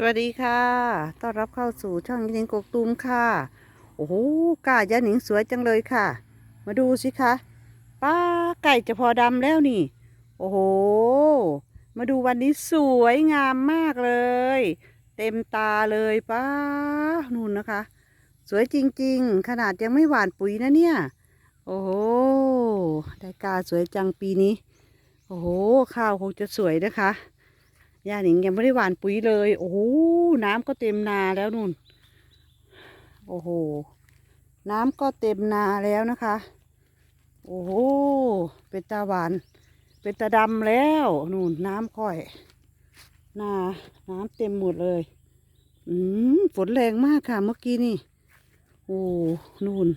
สวัสดีค่ะ ต้อนรับเข้าสู่ช่องยินิงกกตูมค่ะ โอ้โหกายาหนิงสวยจังเลยค่ะ มาดูสิคะ ป้าไก่จะพอดำแล้วนี่ โอ้โห มาดูวันนี้สวยงามมากเลย เต็มตาเลยป้า นู่นนะคะ สวยจริงๆ ขนาดยังไม่หวานปุ๋ยนะเนี่ย โอ้โห ได้กาสวยจังปีนี้ โอ้โห ข้าวคงจะสวยนะคะ ย่าหนิงยังไม่ได้หว่านปุ๋ยเลย โอ้โหน้ำก็เต็มนาแล้วนู่น โอ้โห น้ำก็เต็มนาแล้วนะคะ โอ้โห เป็นตาหวาน เป็นตาดำแล้ว นู่นน้ำค่อย นา น้ำเต็มหมดเลย อืม ฝนแรงมากค่ะ เมื่อกี้นี่ โอ้ นู่น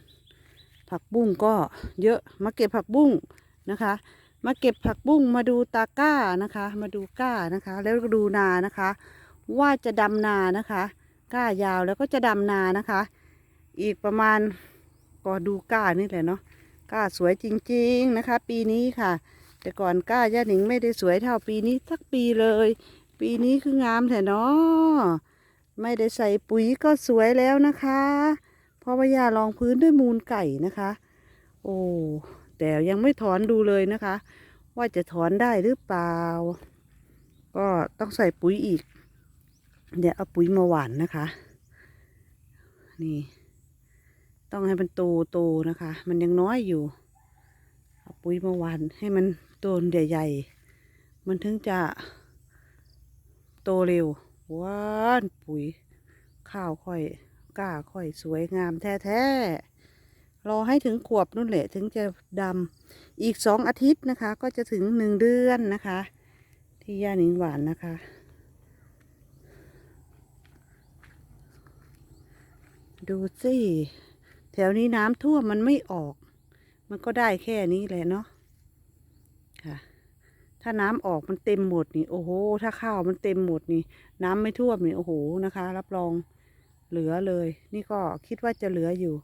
ผักบุ้งก็เยอะ มาเก็บผักบุ้งนะคะ มาเก็บผักบุ้งมาดูตาก้านะคะ มาดูก้านะคะ แล้วก็ดูนานะคะ ว่าจะดำนานะคะก้ายาวแล้วก็จะดำนานะคะ อีกประมาณก็ดูก้านี่แหละเนาะก้าสวยจริงๆนะคะ ปีนี้ค่ะ แต่ก่อนก้าย่าหนิงไม่ได้สวยเท่าปีนี้สักปีเลย ปีนี้คืองามแท้เนาะไม่ได้ใส่ปุ๋ยก็สวยแล้วนะคะเพราะว่าย่ารองพื้นด้วยมูลไก่นะคะ โอ้ แต่ยังไม่ถอนดูเลยนะคะ ว่าจะถอนได้หรือเปล่า ก็ต้องใส่ปุ๋ยอีก เดี๋ยวเอาปุ๋ยมาหว่านนะคะ นี่ ต้องให้มันโตโตนะคะ มันยังน้อยอยู่ เอาปุ๋ยมาหว่านให้มันโตนใหญ่ๆ มันถึงจะโตเร็วว้านปุ๋ยข้าวค่อยกล้าค่อยสวยงามแท้ๆ รอให้ถึงขวบนู่นแหละถึงจะดำอีกสองอาทิตย์นะคะ ก็จะถึงหนึ่งเดือนนะคะ ที่ย่าหนิงหวานนะคะ ดูสิแถวนี้น้ำท่วมมันไม่ออก มันก็ได้แค่นี้แหละเนาะค่ะ ถ้าน้ำออกมันเต็มหมดนี่โอ้โห ถ้าข้าวมันเต็มหมดนี่ น้ำไม่ท่วมนี่โอ้โหนะคะ รับรองเหลือเลย นี่ก็คิดว่าจะเหลืออยู่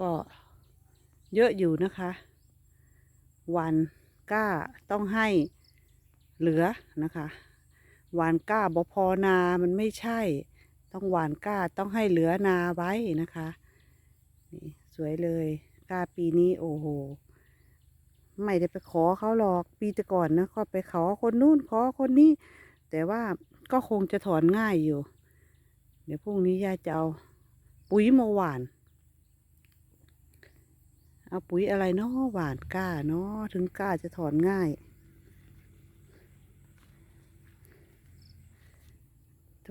ก็เยอะอยู่นะคะ วันก้าต้องให้เหลือนะคะหวานก้าบพอนามันไม่ใช่ ต้องหวานก้าต้องให้เหลือนาไว้นะคะนี่สวยเลยก้าปีนี้โอ้โหไม่ได้ไปขอเขาหรอกปีแต่ก่อนนะก็ไปขอคนนู้นขอคนนี้ แต่ว่าก็คงจะถอนง่ายอยู่ เดี๋ยวพรุ่งนี้ยายจะเอาปุ๋ยมาหวาน เอาปุ๋ยอะไรเนาะหวานกล้าเนาะถึงกล้าจะถอนง่าย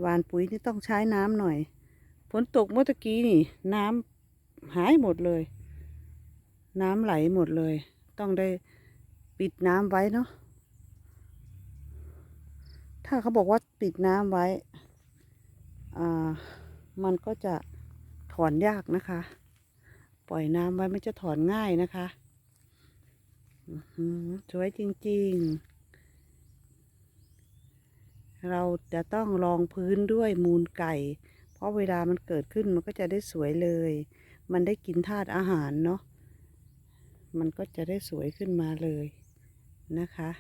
หวานปุ๋ยนี่ต้องใช้น้ำหน่อยฝนตกเมื่อกี้นี่ น้ำหายหมดเลย น้ำไหลหมดเลย ต้องได้ปิดน้ำไว้เนาะถ้าเขาบอกว่าปิดน้ำไว้ อ่า มันก็จะถอนยากนะคะ ปล่อยน้ำไว้มันจะถอนง่ายนะคะสวยจริงๆ เราจะต้องรองพื้นด้วยมูลไก่ เพราะเวลามันเกิดขึ้นมันก็จะได้สวยเลย มันได้กินธาตุอาหารเนาะ มันก็จะได้สวยขึ้นมาเลยนะคะ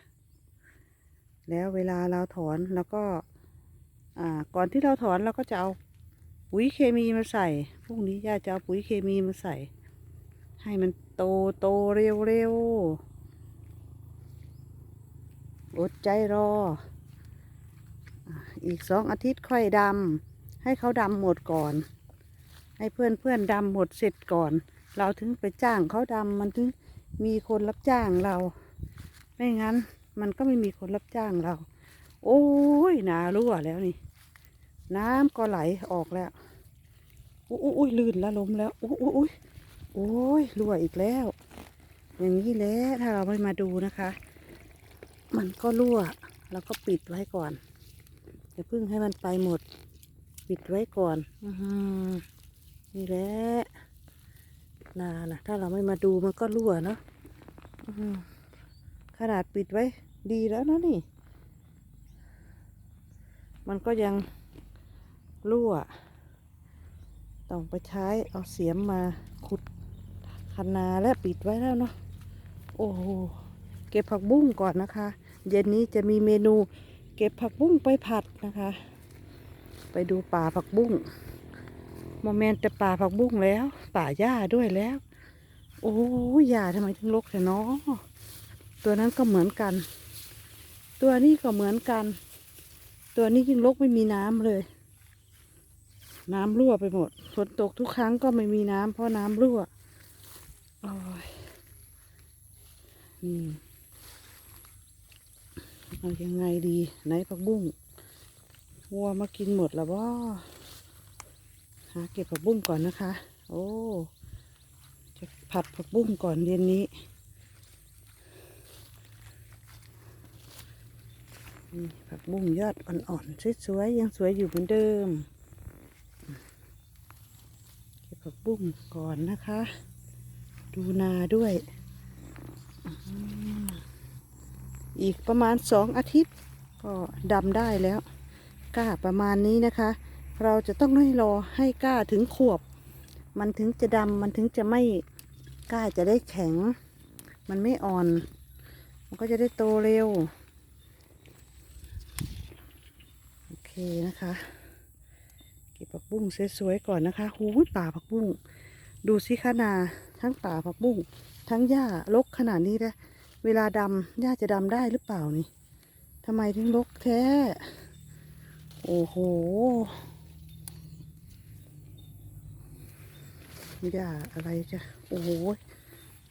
แล้วเวลาเราถอนแล้วก็อ่าก่อนที่เราถอนเราก็จะเอา ปุ๋ยเคมีมาใส่พรุ่งนี้ย่าจะเอาปุ๋ยเคมีมาใส่ ให้มันโตโตเร็วเร็วอดใจรอ อีกสองอาทิตย์ค่อยดำให้เขาดำหมดก่อน ให้เพื่อนเพื่อนดำหมดเสร็จก่อน เราถึงไปจ้างเขาดำมันถึงมีคนรับจ้างเรา ไม่งั้นมันก็ไม่มีคนรับจ้างเรา โอ้ยนารั่วแล้วนี่ น้ำก็ไหลออกแล้ว อุ้ยอุ้ยลื่นแล้วล้มแล้วอุ้ยอุ้ยโอ้ยรั่วอีกแล้ว อย่างนี้แหละถ้าเราไม่มาดูนะคะ มันก็รั่วเราก็ปิดไว้ก่อนอย่าเพิ่งให้มันไปหมด ปิดไว้ก่อนอนี่แหละนานะถ้าเราไม่มาดูมันก็รั่วเนาะขนาดปิดไว้ ดีแล้วนะนี่ มันก็ยังรั่ว ต้องไปใช้เอาเสียมมาขุดคันนาและปิดไว้แล้วเนาะโอ้โหเก็บผักบุ้งก่อนนะคะ เย็นนี้จะมีเมนู เก็บผักบุ้งไปผัดนะคะ ไปดูป่าผักบุ้งโมเมนต์แต่ป่าผักบุ้งแล้ว ป่าหญ้าด้วยแล้ว โอ้ยหญ้าทำไมถึงรกแต่เนาะตัวนั้นก็เหมือนกัน ตัวนี้ก็เหมือนกัน ตัวนี้ยิ่งรกไม่มีน้ำเลย น้ำรั่วไปหมด ฝนตกทุกครั้งก็ไม่มีน้ำเพราะน้ำรั่วโอ้ยนี่เอายังไงดีไหนผักบุ้งวัวมากินหมดแล้วบ่หาเก็บผักบุ้งก่อนนะคะ โอ้ จะผัดผักบุ้งก่อนเย็นนี้นี่ผักบุ้งยอดอ่อนๆสวยๆยังสวยอยู่เหมือนเดิม ผักบุ้งก่อนนะคะ ดูนาด้วย อีกประมาณสองอาทิตย์ ก็ดำได้แล้ว ก้าประมาณนี้นะคะ เราจะต้องให้รอให้ก้าถึงขวบ มันถึงจะดำมันถึงจะไม่ก้าจะได้แข็ง มันไม่อ่อน มันก็จะได้โตเร็ว โอเคนะคะ เก็บผักบุ้งสวยๆก่อนนะคะหูยป่าผักบุ้ง ดูสิคะนาทั้งป่าผักบุ้ง ทั้งหญ้ารกขนาดนี้นะเวลาดำหญ้าจะดำได้หรือเปล่านี่ทำไมถึงรกแท้ โอ้โหหญ้าอะไรจะโอ้โห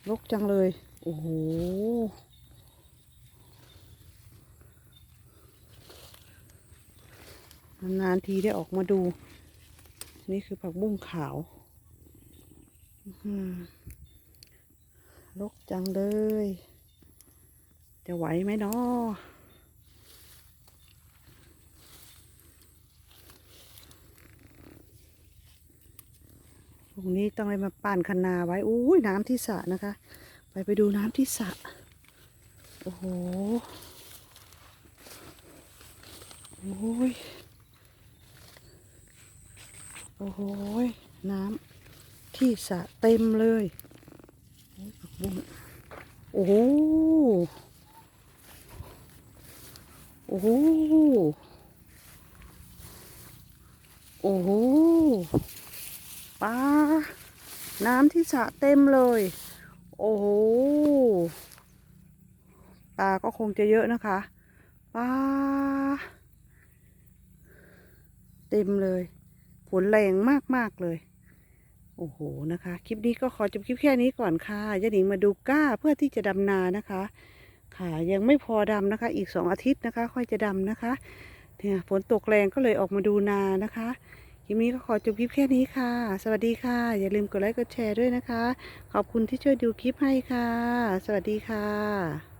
รกจังเลย โอ้โหนานทีได้ออกมาดู นี่คือผักบุ้งขาวอื้อหือรกจังเลย จะไหวไหมเนาะพรุ่งนี้ต้องไปมาปั่นคันนาไว้อุ้ยน้ำที่สระนะคะ ไปไปดูน้ำที่สระโอ้โห โอ้ย อ้โหน้ำที่สะเต็มเลยโอ้ยผักบุ้งโอ้โหโอ้โหโอ้โหปลาน้ำที่สะเต็มเลย โอ้โหปลาก็คงจะเยอะนะคะปลาเต็มเลย นแรงมาก ๆ เลย โอ้โหนะคะ คลิปนี้ก็ขอจบคลิปแค่นี้ก่อนค่ะยาหนิงมาดูก้าเพื่อที่จะดำนานะคะ ค่ะยังไม่พอดำนะคะ อีกสองอาทิตย์นะคะ ค่อยจะดำนะคะเนี่ยฝนตกแรงก็เลยออกมาดูนานะคะคลิปนี้ก็ขอจบคลิปแค่นี้ค่ะ สวัสดีค่ะ อย่าลืมกดไลค์กดแชร์ด้วยนะคะ ขอบคุณที่ช่วยดูคลิปให้ค่ะ สวัสดีค่ะ